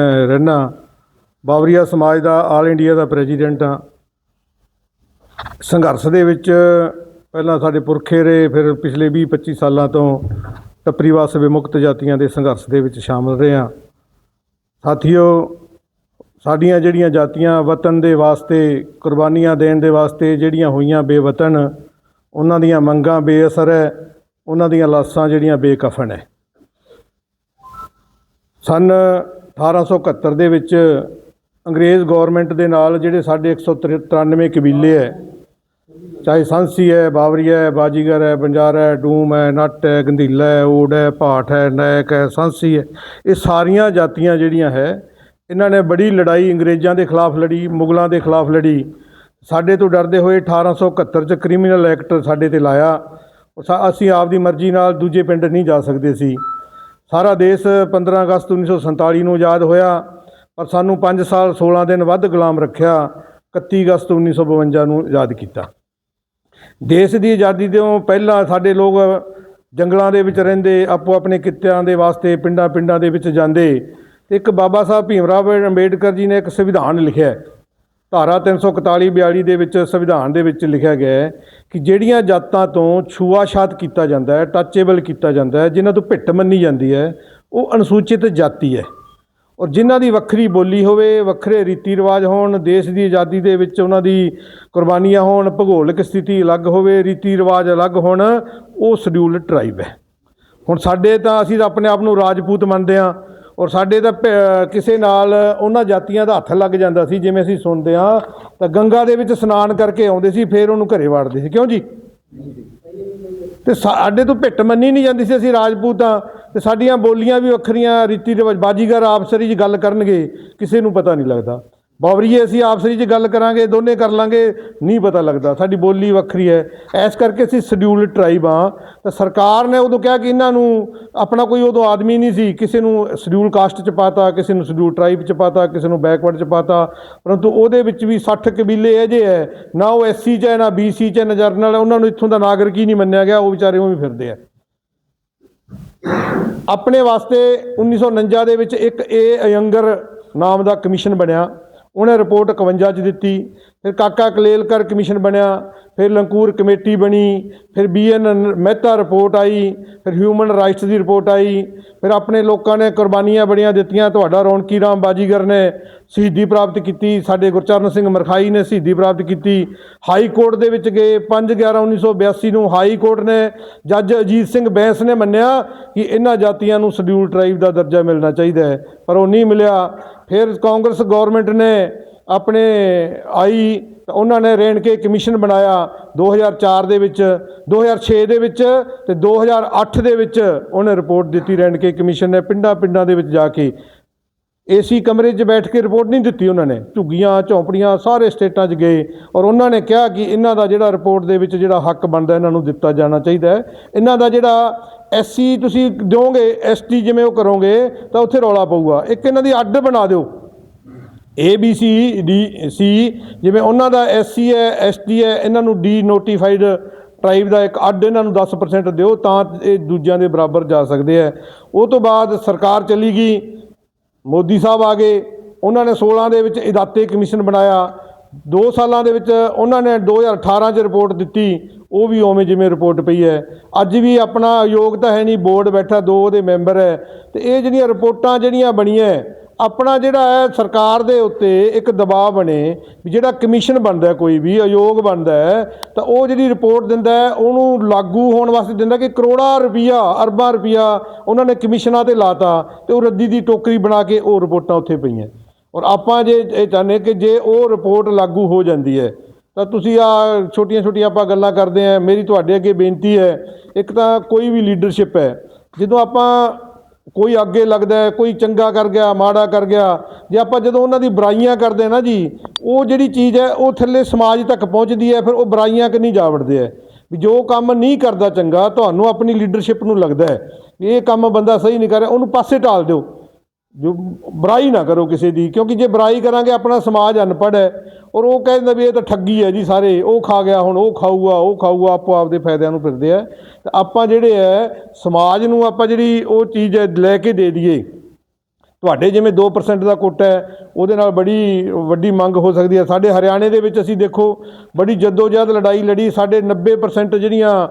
ਮੈਂ ਰਹਿਣਾ ਬਾਵਰੀਆ ਸਮਾਜ ਦਾ ਆਲ ਇੰਡੀਆ ਦਾ ਪ੍ਰੈਜ਼ੀਡੈਂਟ ਹਾਂ। ਸੰਘਰਸ਼ ਦੇ ਵਿੱਚ ਪਹਿਲਾਂ ਸਾਡੇ ਪੁਰਖੇ ਰਹੇ, ਫਿਰ ਪਿਛਲੇ 20 25 ਸਾਲਾਂ ਤੋਂ ਟੱਪਰੀਵਾਸ ਵਿਮੁਕਤ ਜਾਤੀਆਂ ਦੇ ਸੰਘਰਸ਼ ਦੇ ਵਿੱਚ ਸ਼ਾਮਲ ਰਹੇ ਹਾਂ। ਸਾਥੀਓ, ਸਾਡੀਆਂ ਜਿਹੜੀਆਂ ਜਾਤੀਆਂ ਵਤਨ ਦੇ ਵਾਸਤੇ, ਕੁਰਬਾਨੀਆਂ ਦੇਣ ਦੇ ਵਾਸਤੇ ਜਿਹੜੀਆਂ ਹੋਈਆਂ ਬੇਵਤਨ, ਉਹਨਾਂ ਦੀਆਂ ਮੰਗਾਂ ਬੇਅਸਰ ਹੈ, ਉਹਨਾਂ ਦੀਆਂ ਲਾਸ਼ਾਂ ਜਿਹੜੀਆਂ ਬੇਕਫਨ ਹੈ। ਸਨ 1871 ਦੇ ਵਿੱਚ ਅੰਗਰੇਜ਼ ਗਵਰਨਮੈਂਟ ਦੇ ਨਾਲ ਜਿਹੜੇ ਸਾਡੇ 193 ਕਬੀਲੇ ਹੈ ਚਾਹੇ ਸੰਸੀ ਹੈ ਬਾਵਰੀਆ ਹੈ ਬਾਜੀਗਰ ਹੈ ਬੰਜਾਰਾ ਹੈ ਡੂਮ ਹੈ ਨੱਟ ਹੈ ਗੰਧੀਲਾ ਹੈ ਓਡ ਹੈ ਭਾਟ ਹੈ ਨਾਇਕ ਹੈ ਸੰਸੀ ਹੈ ਇਹ ਸਾਰੀਆਂ ਜਾਤੀਆਂ ਜਿਹੜੀਆਂ ਹੈ, ਇਹਨਾਂ ਨੇ ਬੜੀ ਲੜਾਈ ਅੰਗਰੇਜ਼ਾਂ ਦੇ ਖਿਲਾਫ ਲੜੀ, ਮੁਗਲਾਂ ਦੇ ਖਿਲਾਫ ਲੜੀ। ਸਾਡੇ ਤੋਂ ਡਰਦੇ ਹੋਏ 1871 ਚ ਕ੍ਰਿਮੀਨਲ ਐਕਟ ਸਾਡੇ ਤੇ ਲਾਇਆ। ਉਹ ਸਾ- ਅਸੀਂ ਆਪਦੀ ਮਰਜ਼ੀ ਨਾਲ ਦੂਜੇ ਪਿੰਡ ਨਹੀਂ ਜਾ ਸਕਦੇ ਸੀ। ਸਾਰਾ ਦੇਸ਼ 15 ਅਗਸਤ 1947 ਨੂੰ ਆਜ਼ਾਦ ਹੋਇਆ ਪਰ ਸਾਨੂੰ 5 ਸਾਲ 16 ਦਿਨ ਵੱਧ ਗੁਲਾਮ ਰੱਖਿਆ 31 ਅਗਸਤ 1952 ਨੂੰ ਆਜ਼ਾਦ ਕੀਤਾ। ਦੇਸ਼ ਦੀ ਆਜ਼ਾਦੀ ਤੋਂ ਪਹਿਲਾਂ ਸਾਡੇ ਲੋਕ ਜੰਗਲਾਂ ਦੇ ਵਿੱਚ ਰਹਿੰਦੇ ਆਪੋ ਆਪਣੇ ਕਿੱਤਿਆਂ ਦੇ ਵਾਸਤੇ ਪਿੰਡਾਂ ਪਿੰਡਾਂ ਦੇ ਵਿੱਚ ਜਾਂਦੇ ਤੇ ਇੱਕ ਬਾਬਾ ਸਾਹਿਬ ਭੀਮ ਰਾਓ ਅੰਬੇਡਕਰ ਜੀ ਨੇ ਇੱਕ ਸੰਵਿਧਾਨ ਲਿਖਿਆ ਧਾਰਾ 341 42 ਦੇ ਵਿੱਚ ਸੰਵਿਧਾਨ ਦੇ ਵਿੱਚ ਲਿਖਿਆ ਗਿਆ ਹੈ ਕਿ ਜਿਹੜੀਆਂ ਜਾਤਾਂ ਤੋਂ ਛੂਆਛਾਤ ਕੀਤਾ ਜਾਂਦਾ ਹੈ ਟੱਚੇਬਲ ਕੀਤਾ ਜਾਂਦਾ ਹੈ, ਜਿਨ੍ਹਾਂ ਤੋਂ ਭਿੱਟ ਮੰਨੀ ਜਾਂਦੀ ਹੈ, ਉਹ ਅਨੁਸੂਚਿਤ ਜਾਤੀ ਹੈ। ਔਰ ਜਿਨ੍ਹਾਂ ਦੀ ਵੱਖਰੀ ਬੋਲੀ ਹੋਵੇ, ਵੱਖਰੇ ਰੀਤੀ ਰਿਵਾਜ ਹੋਣ, ਦੇਸ਼ ਦੀ ਆਜ਼ਾਦੀ ਦੇ ਵਿੱਚ ਉਹਨਾਂ ਦੀ ਕੁਰਬਾਨੀਆਂ ਹੋਣ, ਭੂਗੋਲਿਕ ਸਥਿਤੀ ਅਲੱਗ ਹੋਵੇ, ਰੀਤੀ ਰਿਵਾਜ ਅਲੱਗ ਹੋਣ, ਉਹ ਸ਼ਡਿਊਲਡ ਟ੍ਰਾਈਬ ਹੈ। ਹੁਣ ਸਾਡੇ ਤਾਂ ਅਸੀਂ ਤਾਂ ਆਪਣੇ ਆਪ ਨੂੰ ਰਾਜਪੂਤ ਮੰਨਦੇ ਹਾਂ। ਔਰ ਸਾਡੇ ਤਾਂ ਭੇ- ਕਿਸੇ ਨਾਲ ਉਹਨਾਂ ਜਾਤੀਆਂ ਦਾ ਹੱਥ ਲੱਗ ਜਾਂਦਾ ਸੀ, ਜਿਵੇਂ ਅਸੀਂ ਸੁਣਦੇ ਹਾਂ, ਤਾਂ ਗੰਗਾ ਦੇ ਵਿੱਚ ਇਸ਼ਨਾਨ ਕਰਕੇ ਆਉਂਦੇ ਸੀ, ਫਿਰ ਉਹਨੂੰ ਘਰੇ ਵਾੜਦੇ ਸੀ। ਕਿਉਂ ਜੀ? ਤੇ ਸਾਡੇ ਤੋਂ ਭਿੱਟ ਮੰਨੀ ਨਹੀਂ ਜਾਂਦੀ ਸੀ ਅਸੀਂ ਰਾਜਪੂਤ ਹਾਂ ਤੇ ਸਾਡੀਆਂ ਬੋਲੀਆਂ ਵੀ ਵੱਖਰੀਆਂ ਰੀਤੀ ਰਿਵਾਜ ਬਾਜੀਗਰ ਆਪਸਰੀ 'ਚ ਗੱਲ ਕਰਨਗੇ, ਕਿਸੇ ਨੂੰ ਪਤਾ ਨਹੀਂ ਲੱਗਦਾ। ਬਾਬਰੀਏ, ਅਸੀਂ ਆਪਸਰੀ 'ਚ ਗੱਲ ਕਰਾਂਗੇ, ਦੋਨੇ ਕਰ ਲਾਂਗੇ, ਨਹੀਂ ਪਤਾ ਲੱਗਦਾ। ਸਾਡੀ ਬੋਲੀ ਵੱਖਰੀ ਹੈ। ਐਸ ਕਰਕੇ ਅਸੀਂ ਸ਼ਡਿਊਲਡ ਟ੍ਰਾਈਬ ਹਾਂ ਤਾਂ ਸਰਕਾਰ ਨੇ ਉਦੋਂ ਕਿਹਾ ਕਿ ਇਹਨਾਂ ਨੂੰ ਆਪਣਾ ਕੋਈ ਉਦੋਂ ਆਦਮੀ ਨਹੀਂ ਸੀ, ਕਿਸੇ ਨੂੰ ਸ਼ਡਿਊਲ ਕਾਸਟ 'ਚ ਪਾਤਾ, ਕਿਸੇ ਨੂੰ ਸ਼ਡਿਊਲ ਟ੍ਰਾਈਬ 'ਚ ਪਾਤਾ, ਕਿਸੇ ਨੂੰ ਬੈਕਵਰਡ 'ਚ ਪਾਤਾ। ਪਰੰਤੂ ਉਹਦੇ ਵਿੱਚ ਵੀ 60 ਕਬੀਲੇ ਅਜੇ ਹੈ, ਨਾ ਉਹ ਐਸਸੀ 'ਚ ਹੈ, ਨਾ ਬੀਸੀ 'ਚ ਹੈ, ਨਾ ਜਰਨਲ ਉਹਨਾਂ ਨੂੰ ਇੱਥੋਂ ਦਾ ਨਾਗਰਿਕ ਹੀ ਨਹੀਂ ਮੰਨਿਆ ਗਿਆ, ਉਹ ਵਿਚਾਰੇ ਉਵੇਂ ਫਿਰਦੇ ਆ। ਆਪਣੇ ਵਾਸਤੇ 1949 ਦੇ ਵਿੱਚ ਇੱਕ ਏ ਅਯੰਗਰ ਨਾਮ ਦਾ ਕਮਿਸ਼ਨ ਬਣਿਆ। ਉਹਨੇ ਰਿਪੋਰਟ 51 ਚ ਦਿੱਤੀ। ਫਿਰ ਕਾਕਾ ਕਲੇਲਕਰ ਕਮਿਸ਼ਨ ਬਣਿਆ, ਫਿਰ ਲੰਕੂਰ ਕਮੇਟੀ ਬਣੀ, ਫਿਰ ਬੀਐਨ ਮਹਿਤਾ ਰਿਪੋਰਟ ਆਈ, ਫਿਰ ਹਿਊਮਨ ਰਾਈਟਸ ਦੀ ਰਿਪੋਰਟ ਆਈ, ਫਿਰ ਆਪਣੇ ਲੋਕਾਂ ਨੇ ਕੁਰਬਾਨੀਆਂ ਬੜੀਆਂ ਦਿੱਤੀਆਂ, ਤੁਹਾਡਾ ਰੌਣਕੀ ਰਾਮ ਬਾਜੀਗਰ ਨੇ ਸ਼ਹੀਦੀ ਪ੍ਰਾਪਤ ਕੀਤੀ, ਸਾਡੇ ਗੁਰਚਰਨ ਸਿੰਘ ਮਰਖਾਈ ਨੇ ਸ਼ਹੀਦੀ ਪ੍ਰਾਪਤ ਕੀਤੀ। ਹਾਈ ਕੋਰਟ ਦੇ ਵਿੱਚ ਗਏ 5/11/1982 ਨੂੰ ਹਾਈ ਕੋਰਟ ਨੇ ਜੱਜ ਅਜੀਤ ਸਿੰਘ ਬੈਂਸ ਨੇ ਮੰਨਿਆ ਕਿ ਇਹਨਾਂ ਜਾਤੀਆਂ ਨੂੰ ਸ਼ਡਿਊਲ ਟ੍ਰਾਈਬ ਦਾ ਦਰਜਾ ਮਿਲਣਾ ਚਾਹੀਦਾ ਹੈ, ਪਰ ਉਹ ਨਹੀਂ ਮਿਲਿਆ। ਫਿਰ ਕਾਂਗਰਸ ਗਵਰਨਮੈਂਟ ਨੇ ਆਪਣੇ ਆਈ ਤਾਂ ਉਹਨਾਂ ਨੇ ਰੇਣ ਕੇ ਕਮਿਸ਼ਨ ਬਣਾਇਆ 2004 ਦੇ ਵਿੱਚ 2006 ਦੇ ਵਿੱਚ ਤੇ 2008 ਦੇ ਵਿੱਚ ਉਹਨੇ ਰਿਪੋਰਟ ਦਿੱਤੀ ਰੇਣ ਕੇ ਕਮਿਸ਼ਨ ਨੇ ਪਿੰਡਾਂ ਪਿੰਡਾਂ ਦੇ ਵਿੱਚ ਜਾ ਕੇ। ਏਸੀ ਕਮਰੇ 'ਚ ਬੈਠ ਕੇ ਰਿਪੋਰਟ ਨਹੀਂ ਦਿੱਤੀ ਉਹਨਾਂ ਨੇ। ਝੁੱਗੀਆਂ, ਝੌਂਪੜੀਆਂ ਸਾਰੇ ਸਟੇਟਾਂ 'ਚ ਗਏ ਔਰ ਉਹਨਾਂ ਨੇ ਕਿਹਾ ਕਿ ਇਹਨਾਂ ਦਾ ਜਿਹੜਾ ਰਿਪੋਰਟ ਦੇ ਵਿੱਚ ਜਿਹੜਾ ਹੱਕ ਬਣਦਾ ਇਹਨਾਂ ਨੂੰ ਦਿੱਤਾ ਜਾਣਾ ਚਾਹੀਦਾ ਹੈ। ਇਹਨਾਂ ਦਾ ਜਿਹੜਾ ਐਸਸੀ ਤੁਸੀਂ ਦਿਓਗੇ, ਐਸਟੀ ਜਿਵੇਂ ਉਹ ਕਰੋਗੇ ਤਾਂ ਉੱਥੇ ਰੌਲਾ ਪਊਗਾ। ਇੱਕ ਇਹਨਾਂ ਦੀ ਅੱਡ ਬਣਾ ਦਿਓ। A B C D C ਜਿਵੇਂ ਉਹਨਾਂ ਦਾ ਐਸ ਸੀ ਹੈ ਐਸ ਟੀ ਹੈ, ਇਹਨਾਂ ਨੂੰ ਡੀ ਨੋਟੀਫਾਈਡ ਟ੍ਰਾਈਬ ਦਾ ਇੱਕ ਅੱਡ ਇਹਨਾਂ ਨੂੰ 10% ਦਿਓ ਤਾਂ ਇਹ ਦੂਜਿਆਂ ਦੇ ਬਰਾਬਰ ਜਾ ਸਕਦੇ ਆ ਉਹ ਤੋਂ ਬਾਅਦ ਸਰਕਾਰ ਚਲੀ ਗਈ, ਮੋਦੀ ਸਾਹਿਬ ਆ ਗਏ, ਉਹਨਾਂ ਨੇ 16 ਦੇ ਵਿੱਚ ਇਦਾਤੇ ਕਮਿਸ਼ਨ ਬਣਾਇਆ। 2 ਸਾਲਾਂ ਦੇ ਵਿੱਚ ਉਹਨਾਂ ਨੇ 2018 ਚ ਰਿਪੋਰਟ ਦਿੱਤੀ, ਉਹ ਵੀ ਉਵੇਂ ਜਿਵੇਂ ਰਿਪੋਰਟ ਪਈ ਹੈ। ਅੱਜ ਵੀ ਆਪਣਾ ਯੋਗ ਤਾਂ ਹੈ ਨਹੀਂ, ਬੋਰਡ ਬੈਠਾ, ਦੋ ਉਹਦੇ ਮੈਂਬਰ ਹੈ। ਤੇ ਇਹ ਜਿਹੜੀਆਂ ਰਿਪੋਰਟਾਂ ਜਿਹੜੀਆਂ ਬਣੀਆਂ ਆਪਣਾ ਜਿਹੜਾ ਹੈ ਸਰਕਾਰ ਦੇ ਉੱਤੇ ਇੱਕ ਦਬਾਅ ਬਣੇ ਵੀ ਜਿਹੜਾ ਕਮਿਸ਼ਨ ਬਣਦਾ ਕੋਈ ਵੀ, ਆਯੋਗ ਬਣਦਾ ਤਾਂ ਉਹ ਜਿਹੜੀ ਰਿਪੋਰਟ ਦਿੰਦਾ ਉਹਨੂੰ ਲਾਗੂ ਹੋਣ ਵਾਸਤੇ ਦਿੰਦਾ ਕਿ ਕਰੋੜਾਂ ਰੁਪਈਆ, ਅਰਬਾਂ ਰੁਪਈਆ ਉਹਨਾਂ ਨੇ ਕਮਿਸ਼ਨਾਂ ਤੇ ਲਾਤਾ ਤੇ ਉਹ ਰੱਦੀ ਦੀ ਟੋਕਰੀ ਬਣਾ ਕੇ ਉਹ ਰਿਪੋਰਟਾਂ ਉੱਥੇ ਪਈਆਂ। ਔਰ ਆਪਾਂ ਜੇ ਇਹ ਚਾਹੁੰਦੇ ਕਿ ਜੇ ਉਹ ਰਿਪੋਰਟ ਲਾਗੂ ਹੋ ਜਾਂਦੀ ਹੈ, ਤਾਂ ਤੁਸੀਂ ਆ ਛੋਟੀਆਂ ਛੋਟੀਆਂ ਆਪਾਂ ਗੱਲਾਂ ਕਰਦੇ ਆ ਮੇਰੀ ਤੁਹਾਡੇ ਅੱਗੇ ਬੇਨਤੀ ਹੈ, ਇੱਕ ਤਾਂ ਕੋਈ ਵੀ ਲੀਡਰਸ਼ਿਪ ਹੈ, ਜਦੋਂ ਆਪਾਂ ਕੋਈ ਅੱਗੇ ਲੱਗਦਾ ਕੋਈ ਚੰਗਾ ਕਰ ਗਿਆ, ਮਾੜਾ ਕਰ ਗਿਆ, ਜੇ ਆਪਾਂ ਜਦੋਂ ਉਹਨਾਂ ਦੀ ਬੁਰਾਈਆਂ ਕਰਦੇ ਹਾਂ ਨਾ ਜੀ, ਉਹ ਜਿਹੜੀ ਚੀਜ਼ ਹੈ, ਉਹ ਥੱਲੇ ਸਮਾਜ ਤੱਕ ਪਹੁੰਚਦੀ ਹੈ, ਫਿਰ ਉਹ ਬੁਰਾਈਆਂ ਕਿ ਨਹੀਂ ਜਾ ਵੜਦੇ ਹੈ। ਵੀ ਜੋ ਕੰਮ ਨਹੀਂ ਕਰਦਾ ਚੰਗਾ, ਤੁਹਾਨੂੰ ਆਪਣੀ ਲੀਡਰਸ਼ਿਪ ਨੂੰ ਲੱਗਦਾ ਹੈ ਇਹ ਕੰਮ ਬੰਦਾ ਸਹੀ ਨਹੀਂ ਕਰ ਰਿਹਾ, ਉਹਨੂੰ ਪਾਸੇ ਟਾਲ ਦਿਓ। ਜੋ ਬੁਰਾਈ ਨਾ ਕਰੋ ਕਿਸੇ ਦੀ, ਕਿਉਂਕਿ ਜੇ ਬੁਰਾਈ ਕਰਾਂਗੇ, ਆਪਣਾ ਸਮਾਜ ਅਨਪੜ੍ਹ ਹੈ। ਔਰ ਉਹ ਕਹਿੰਦਾ ਵੀ ਇਹ ਤਾਂ ਠੱਗੀ ਹੈ ਜੀ ਸਾਰੇ, ਉਹ ਖਾ ਗਿਆ ਹੁਣ, ਉਹ ਖਾਊਗਾ ਉਹ ਖਾਊਗਾ, ਆਪੋ ਆਪਦੇ ਫਾਇਦਿਆਂ ਨੂੰ ਫਿਰਦੇ ਆ। ਤੇ ਆਪਾਂ ਜਿਹੜੇ ਹੈ ਸਮਾਜ ਨੂੰ ਆਪਾਂ ਜਿਹੜੀ ਉਹ ਚੀਜ਼ ਲੈ ਕੇ ਦੇ ਦਈਏ। ਤੁਹਾਡੇ ਜਿਵੇਂ 2% ਦਾ ਕੋਟਾ ਹੈ, ਉਹਦੇ ਨਾਲ ਬੜੀ ਵੱਡੀ ਮੰਗ ਹੋ ਸਕਦੀ ਹੈ। ਸਾਡੇ ਹਰਿਆਣੇ ਦੇ ਵਿੱਚ ਅਸੀਂ ਦੇਖੋ, ਬੜੀ ਜਦੋਜਹਿਦ ਲੜਾਈ ਲੜੀ, ਸਾਡੇ 90% ਜਿਹੜੀਆਂ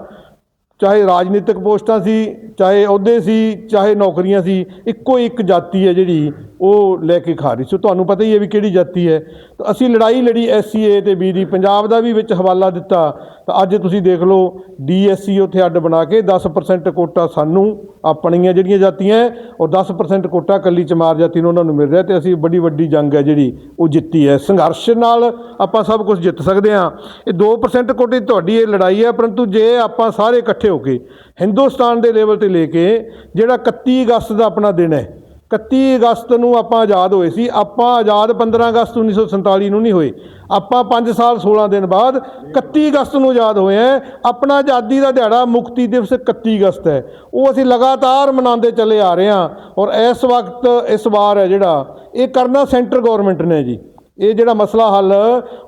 ਚਾਹੇ ਰਾਜਨੀਤਿਕ ਪੋਸਟਾਂ ਸੀ, ਚਾਹੇ ਅਹੁਦੇ ਸੀ, ਚਾਹੇ ਨੌਕਰੀਆਂ ਸੀ, ਇੱਕੋ ਇੱਕ ਜਾਤੀ ਹੈ ਜਿਹੜੀ ਉਹ ਲੈ ਕੇ ਖਾ ਰਹੀ ਸੀ। ਤੁਹਾਨੂੰ ਪਤਾ ਹੀ ਹੈ ਵੀ ਕਿਹੜੀ ਜਾਤੀ ਹੈ। ਤਾਂ ਅਸੀਂ ਲੜਾਈ ਲੜੀ ਐਸਸੀਏ ਤੇ ਬੀ ਦੀ। ਪੰਜਾਬ ਦਾ ਵੀ ਵਿੱਚ ਹਵਾਲਾ ਦਿੱਤਾ। ਤਾਂ ਅੱਜ ਤੁਸੀਂ ਦੇਖ ਲਓ ਡੀਐਸਸੀ ਉੱਥੇ ਅੱਡ ਬਣਾ ਕੇ 10% ਕੋਟਾ ਸਾਨੂੰ ਆਪਣੀਆਂ ਜਿਹੜੀਆਂ ਜਾਤੀਆਂ ਹੈ, ਔਰ 10% ਕੋਟਾ ਕੱਲੀ ਚਮਾਰ ਜਾਤੀ ਨੂੰ ਉਹਨਾਂ ਨੂੰ ਮਿਲ ਰਿਹਾ ਤੇ ਅਸੀਂ ਬੜੀ ਵੱਡੀ ਜੰਗ ਹੈ ਜਿਹੜੀ ਉਹ ਜਿੱਤੀ ਹੈ। ਸੰਘਰਸ਼ ਨਾਲ ਆਪਾਂ ਸਭ ਕੁਝ ਜਿੱਤ ਸਕਦੇ ਹਾਂ। ਇਹ 2% ਕੋਟੇ ਤੁਹਾਡੀ ਇਹ ਲੜਾਈ ਹੈ ਪਰੰਤੂ ਜੇ ਆਪਾਂ ਸਾਰੇ ਇਕੱਠੇ ਹੋ ਕੇ ਹਿੰਦੁਸਤਾਨ ਦੇ ਲੈਵਲ ਤੇ ਲੈ ਕੇ ਜਿਹੜਾ 31 ਅਗਸਤ ਦਾ ਆਪਣਾ ਦਿਨ ਹੈ 31 ਅਗਸਤ ਨੂੰ ਆਪਾਂ ਆਜ਼ਾਦ ਹੋਏ ਸੀ, ਆਪਾਂ ਆਜ਼ਾਦ 15 ਅਗਸਤ 1947 ਨੂੰ ਨਹੀਂ ਹੋਏ, ਆਪਾਂ 5 ਸਾਲ 16 ਦਿਨ ਬਾਅਦ 31 ਅਗਸਤ ਨੂੰ ਆਜ਼ਾਦ ਹੋਏ ਆ ਆਪਣਾ ਆਜ਼ਾਦੀ ਦਾ ਦਿਹਾੜਾ ਮੁਕਤੀ ਦਿਵਸ 31 ਅਗਸਤ ਹੈ, ਉਹ ਅਸੀਂ ਲਗਾਤਾਰ ਮਨਾਉਂਦੇ ਚੱਲੇ ਆ ਰਹੇ ਹਾਂ ਔਰ ਇਸ ਵਕਤ ਇਸ ਵਾਰ ਹੈ ਜਿਹੜਾ, ਇਹ ਕਰਨਾ ਸੈਂਟਰ ਗਵਰਨਮੈਂਟ ਨੇ ਜੀ। ਇਹ ਜਿਹੜਾ ਮਸਲਾ ਹੱਲ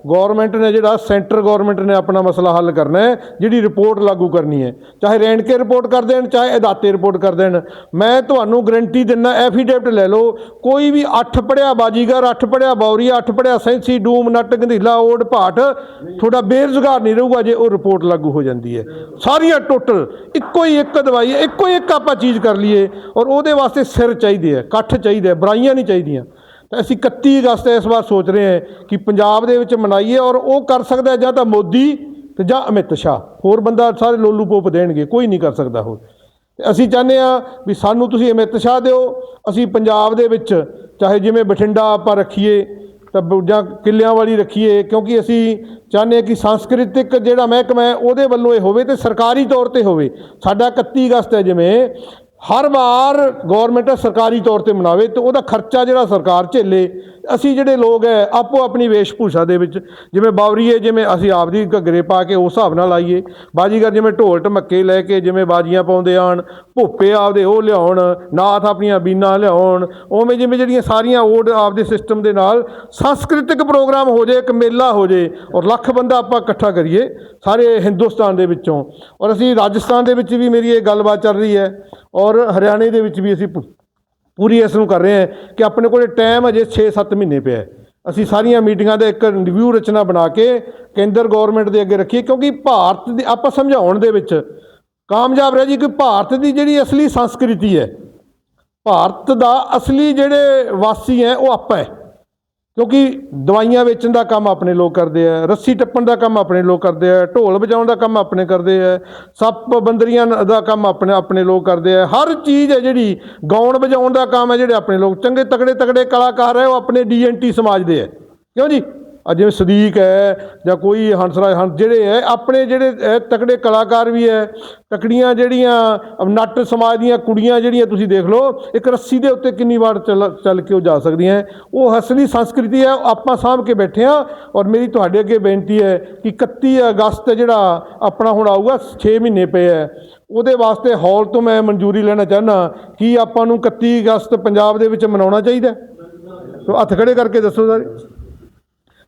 ਗਵਰਨਮੈਂਟ ਨੇ ਜਿਹੜਾ ਸੈਂਟਰ ਗਵਰਨਮੈਂਟ ਨੇ ਆਪਣਾ ਮਸਲਾ ਹੱਲ ਕਰਨਾ ਹੈ ਜਿਹੜੀ ਰਿਪੋਰਟ ਲਾਗੂ ਕਰਨੀ ਹੈ। ਚਾਹੇ ਰੈਂਡ ਕੇ ਰਿਪੋਰਟ ਕਰ ਦੇਣ ਚਾਹੇ ਅਦਾਤੇ ਰਿਪੋਰਟ ਕਰ ਦੇਣ। ਮੈਂ ਤੁਹਾਨੂੰ ਗਰੰਟੀ ਦਿੰਦਾ ਐਫੀਡੇਵਿਟ ਲੈ ਲਓ। ਕੋਈ ਵੀ ਅੱਠ ਪੜਿਆ ਬਾਜੀਗਰ ਅੱਠ ਪੜਿਆ ਬੌਰੀਆ ਅੱਠ ਪੜਿਆ ਸੈਂਸੀ ਡੂਮ ਨੱਟ ਗੰਧੀਲਾ ਓਡ ਭਾਟ ਤੁਹਾਡਾ ਬੇਰੁਜ਼ਗਾਰ ਨਹੀਂ ਰਹੂਗਾ ਜੇ ਉਹ ਰਿਪੋਰਟ ਲਾਗੂ ਹੋ ਜਾਂਦੀ ਹੈ। ਸਾਰੀਆਂ ਟੋਟਲ ਇੱਕੋ ਹੀ ਇੱਕ ਦਵਾਈ ਹੈ ਇੱਕੋ ਹੀ ਇੱਕ ਆਪਾਂ ਚੀਜ਼ ਕਰ ਲਈਏ। ਔਰ ਉਹਦੇ ਵਾਸਤੇ ਸਿਰ ਚਾਹੀਦੇ ਹੈ ਇਕੱਠ ਚਾਹੀਦਾ ਹੈ, ਬੁਰਾਈਆਂ ਨਹੀਂ ਚਾਹੀਦੀਆਂ। ਤਾਂ ਅਸੀਂ 31 ਅਗਸਤ ਇਸ ਵਾਰ ਸੋਚ ਰਹੇ ਹਾਂ ਕਿ ਪੰਜਾਬ ਦੇ ਵਿੱਚ ਮਨਾਈਏ ਔਰ ਉਹ ਕਰ ਸਕਦਾ ਜਾਂ ਤਾਂ ਮੋਦੀ ਤੇ ਜਾਂ ਅਮਿਤ ਸ਼ਾਹ। ਹੋਰ ਬੰਦਾ ਸਾਰੇ ਲੋਲੂ ਪੋਪ ਦੇਣਗੇ, ਕੋਈ ਨਹੀਂ ਕਰ ਸਕਦਾ ਹੋਰ। ਤੇ ਅਸੀਂ ਚਾਹੁੰਦੇ ਆ ਵੀ ਸਾਨੂੰ ਤੁਸੀਂ ਅਮਿਤ ਸ਼ਾਹ ਦਿਓ, ਅਸੀਂ ਪੰਜਾਬ ਦੇ ਵਿੱਚ ਚਾਹੇ ਜਿਵੇਂ ਬਠਿੰਡਾ ਆਪਾਂ ਰੱਖੀਏ, ਤਾਂ ਬ- ਜਾਂ ਕਿੱਲਿਆਂ ਵਾਲੀ ਰੱਖੀਏ, ਕਿਉਂਕਿ ਅਸੀਂ ਚਾਹੁੰਦੇ ਹਾਂ ਕਿ ਸੰਸਕ੍ਰਿਤਿਕ ਜਿਹੜਾ ਮਹਿਕਮਾ ਹੈ ਉਹਦੇ ਵੱਲੋਂ ਇਹ ਹੋਵੇ ਤੇ ਸਰਕਾਰੀ ਤੌਰ ਤੇ ਹੋਵੇ। ਸਾਡਾ 31 ਅਗਸਤ ਹੈ ਜਿਵੇਂ ਹਰ ਵਾਰ ਗਵਰਨਮੈਂਟ ਸਰਕਾਰੀ ਤੌਰ ਤੇ ਮਨਾਵੇ ਤੇ ਉਹਦਾ ਖਰਚਾ ਜਿਹੜਾ ਸਰਕਾਰ ਝੇਲੇ। ਅਸੀਂ ਜਿਹੜੇ ਲੋਕ ਹੈ ਆਪੋ ਆਪਣੀ ਵੇਸ਼ਭੂਸ਼ਾ ਦੇ ਵਿੱਚ, ਜਿਵੇਂ ਬਾਵਰੀਏ, ਜਿਵੇਂ ਅਸੀਂ ਆਪਦੀ ਘੱਗਰੇ ਪਾ ਕੇ ਉਸ ਹਿਸਾਬ ਨਾਲ ਆਈਏ। ਬਾਜੀਗਰ ਜਿਵੇਂ ਢੋਲ ਢਮੱਕੇ ਲੈ ਕੇ ਜਿਵੇਂ ਬਾਜੀਆਂ ਪਾਉਂਦੇ ਆਣ, ਭੁੱਪੇ ਆਪਦੇ ਉਹ ਲਿਆਉਣ, ਨਾਥ ਆਪਣੀਆਂ ਬੀਨਾ ਲਿਆਉਣ, ਉਵੇਂ ਜਿਵੇਂ ਜਿਹੜੀਆਂ ਸਾਰੀਆਂ ਓਡ ਆਪਦੇ ਸਿਸਟਮ ਦੇ ਨਾਲ ਸੰਸਕ੍ਰਿਤਿਕ ਪ੍ਰੋਗਰਾਮ ਹੋ ਜੇ, ਇੱਕ ਮੇਲਾ ਹੋ ਜੇ, ਔਰ ਲੱਖ ਬੰਦਾ ਆਪਾਂ ਇਕੱਠਾ ਕਰੀਏ, ਸਾਰੇ ਹਿੰਦੁਸਤਾਨ ਦੇ ਵਿੱਚੋਂ। ਔਰ ਅਸੀਂ ਰਾਜਸਥਾਨ ਦੇ ਵਿੱਚ ਵੀ ਮੇਰੀ ਇਹ ਗੱਲਬਾਤ ਚੱਲ ਰਹੀ ਹੈ ਔਰ ਔਰ ਹਰਿਆਣੇ ਦੇ ਵਿੱਚ ਵੀ ਅਸੀਂ ਪੂ- ਪੂਰੀ ਇਸ ਨੂੰ ਕਰ ਰਹੇ ਹਾਂ ਕਿ ਆਪਣੇ ਕੋਲੇ ਟਾਈਮ ਅਜੇ 6-7 ਮਹੀਨੇ ਪਿਆ ਅਸੀਂ ਸਾਰੀਆਂ ਮੀਟਿੰਗਾਂ ਦੇ ਇੱਕ ਰਿਵਿਊ ਰਚਨਾ ਬਣਾ ਕੇ ਕੇਂਦਰ ਗਵਰਨਮੈਂਟ ਦੇ ਅੱਗੇ ਰੱਖੀਏ ਕਿਉਂਕਿ ਭਾਰਤ ਦੀ, ਆਪਾਂ ਸਮਝਾਉਣ ਦੇ ਵਿੱਚ ਕਾਮਯਾਬ ਰਹਿ ਜੀ ਕਿ ਭਾਰਤ ਦੀ ਜਿਹੜੀ ਅਸਲੀ ਸੰਸਕ੍ਰਿਤੀ ਹੈ, ਭਾਰਤ ਦਾ ਅਸਲੀ ਜਿਹੜੇ ਵਾਸੀ ਹੈ ਉਹ ਆਪਾਂ ਹੈ। ਕਿਉਂਕਿ ਦਵਾਈਆਂ ਵੇਚਣ ਦਾ ਕੰਮ ਆਪਣੇ ਲੋਕ ਕਰਦੇ ਆ, ਰੱਸੀ ਟੱਪਣ ਦਾ ਕੰਮ ਆਪਣੇ ਲੋਕ ਕਰਦੇ ਆ, ਢੋਲ ਵਜਾਉਣ ਦਾ ਕੰਮ ਆਪਣੇ ਕਰਦੇ ਆ, ਸੱਪ ਬੰਦਰੀਆਂ ਦਾ ਕੰਮ ਆਪਣੇ ਆਪਣੇ ਲੋਕ ਕਰਦੇ ਆ। ਹਰ ਚੀਜ਼ ਹੈ ਜਿਹੜੀ ਗਾਉਣ ਵਜਾਉਣ ਦਾ ਕੰਮ ਹੈ, ਜਿਹੜੇ ਆਪਣੇ ਲੋਕ ਚੰਗੇ ਤਕੜੇ ਤਕੜੇ ਕਲਾਕਾਰ ਹੈ, ਉਹ ਆਪਣੇ ਡੀਐਨਟੀ ਸਮਾਜ ਦੇ ਹੈ। ਕਿਉਂ ਜੀ? ਆ ਜਿਵੇਂ ਸਦੀਕ ਹੈ ਜਾਂ ਕੋਈ ਹੰਸਰਾਜ ਹੰਸ ਜਿਹੜੇ ਹੈ, ਆਪਣੇ ਜਿਹੜੇ ਤਕੜੇ ਕਲਾਕਾਰ ਵੀ ਹੈ, ਤਕੜੀਆਂ ਜਿਹੜੀਆਂ ਨੱਟ ਸਮਾਜ ਦੀਆਂ ਕੁੜੀਆਂ ਜਿਹੜੀਆਂ ਤੁਸੀਂ ਦੇਖ ਲਓ, ਇੱਕ ਰੱਸੀ ਦੇ ਉੱਤੇ ਕਿੰਨੀ ਵਾਰ ਚੱਲ ਚੱਲ ਕੇ ਉਹ ਜਾ ਸਕਦੀਆਂ ਉਹ ਅਸਲੀ ਸੰਸਕ੍ਰਿਤੀ ਹੈ ਉਹ ਆਪਾਂ ਸਾਂਭ ਕੇ ਬੈਠੇ ਹਾਂ ਔਰ ਮੇਰੀ ਤੁਹਾਡੇ ਅੱਗੇ ਬੇਨਤੀ ਹੈ ਕਿ 31 ਅਗਸਤ ਜਿਹੜਾ ਆਪਣਾ ਹੁਣ ਆਊਗਾ 6 ਮਹੀਨੇ ਪਏ ਹੈ। ਉਹਦੇ ਵਾਸਤੇ ਹਾਲ ਤੋਂ ਮੈਂ ਮਨਜ਼ੂਰੀ ਲੈਣਾ ਚਾਹੁੰਦਾ ਕੀ ਆਪਾਂ ਨੂੰ 31 ਅਗਸਤ ਪੰਜਾਬ ਦੇ ਵਿੱਚ ਮਨਾਉਣਾ ਚਾਹੀਦਾ ਸੋ ਹੱਥ ਖੜੇ ਕਰਕੇ ਦੱਸੋ ਸਾਰੇ।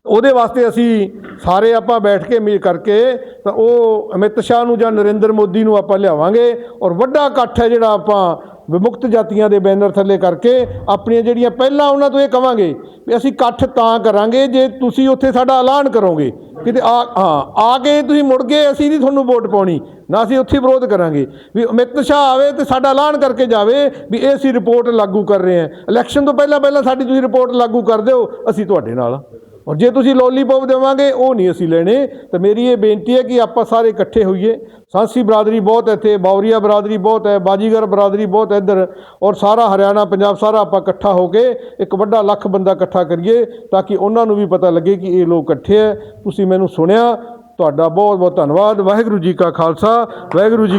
ਉਹਦੇ ਵਾਸਤੇ ਅਸੀਂ ਸਾਰੇ ਆਪਾਂ ਬੈਠ ਕੇ ਮੀਟ ਕਰਕੇ ਤਾਂ ਉਹ ਅਮਿਤ ਸ਼ਾਹ ਨੂੰ ਜਾਂ ਨਰਿੰਦਰ ਮੋਦੀ ਨੂੰ ਆਪਾਂ ਲਿਆਵਾਂਗੇ ਔਰ ਵੱਡਾ ਇਕੱਠ ਹੈ ਜਿਹੜਾ ਆਪਾਂ ਵਿਮੁਕਤ ਜਾਤੀਆਂ ਦੇ ਬੈਨਰ ਥੱਲੇ ਕਰਕੇ ਆਪਣੀਆਂ ਜਿਹੜੀਆਂ ਪਹਿਲਾਂ ਉਹਨਾਂ ਤੋਂ ਇਹ ਕਵਾਂਗੇ ਵੀ ਅਸੀਂ ਇਕੱਠ ਤਾਂ ਕਰਾਂਗੇ ਜੇ ਤੁਸੀਂ ਉੱਥੇ ਸਾਡਾ ਐਲਾਨ ਕਰੋਗੇ। ਕਿਤੇ ਆ, ਹਾਂ, ਆ ਕੇ ਤੁਸੀਂ ਮੁੜ ਗਏ ਅਸੀਂ ਨਹੀਂ ਤੁਹਾਨੂੰ ਵੋਟ ਪਾਉਣੀ, ਨਾ ਅਸੀਂ ਉੱਥੇ ਵਿਰੋਧ ਕਰਾਂਗੇ। ਵੀ ਅਮਿਤ ਸ਼ਾਹ ਆਵੇ ਤੇ ਸਾਡਾ ਐਲਾਨ ਕਰਕੇ ਜਾਵੇ ਵੀ ਇਹ ਅਸੀਂ ਰਿਪੋਰਟ ਲਾਗੂ ਕਰ ਰਹੇ ਹਾਂ। ਇਲੈਕਸ਼ਨ ਤੋਂ ਪਹਿਲਾਂ ਪਹਿਲਾਂ ਸਾਡੀ ਤੁਸੀਂ ਰਿਪੋਰਟ ਲਾਗੂ ਕਰ ਦਿਓ, ਅਸੀਂ ਤੁਹਾਡੇ ਨਾਲ ਔਰ ਜੇ ਤੁਸੀਂ ਲੋਲੀਪੌਪ ਦੇਵਾਂਗੇ, ਉਹ ਨਹੀਂ ਅਸੀਂ ਲੈਣੇ। ਤਾਂ ਮੇਰੀ ਇਹ ਬੇਨਤੀ ਹੈ ਕਿ ਆਪਾਂ ਸਾਰੇ ਇਕੱਠੇ ਹੋਈਏ। ਸਾਂਸੀ ਬਰਾਦਰੀ ਬਹੁਤ ਹੈ ਇੱਥੇ, ਬਾਉਰੀਆ ਬਰਾਦਰੀ ਬਹੁਤ ਹੈ, ਬਾਜੀਗਰ ਬਰਾਦਰੀ ਬਹੁਤ ਹੈ ਇੱਧਰ। ਔਰ ਸਾਰਾ ਹਰਿਆਣਾ, ਪੰਜਾਬ ਸਾਰਾ ਆਪਾਂ ਇਕੱਠਾ ਹੋ ਕੇ ਇੱਕ ਵੱਡਾ ਲੱਖ ਬੰਦਾ ਇਕੱਠਾ ਕਰੀਏ ਤਾਂ ਕਿ ਉਹਨਾਂ ਨੂੰ ਵੀ ਪਤਾ ਲੱਗੇ ਕਿ ਇਹ ਲੋਕ ਇਕੱਠੇ ਹੈ। ਤੁਸੀਂ ਮੈਨੂੰ ਸੁਣਿਆ, ਤੁਹਾਡਾ ਬਹੁਤ ਬਹੁਤ ਧੰਨਵਾਦ। ਵਾਹਿਗੁਰੂ ਜੀ ਕਾ ਖਾਲਸਾ, ਵਾਹਿਗੁਰੂ ਜੀ ਕੀ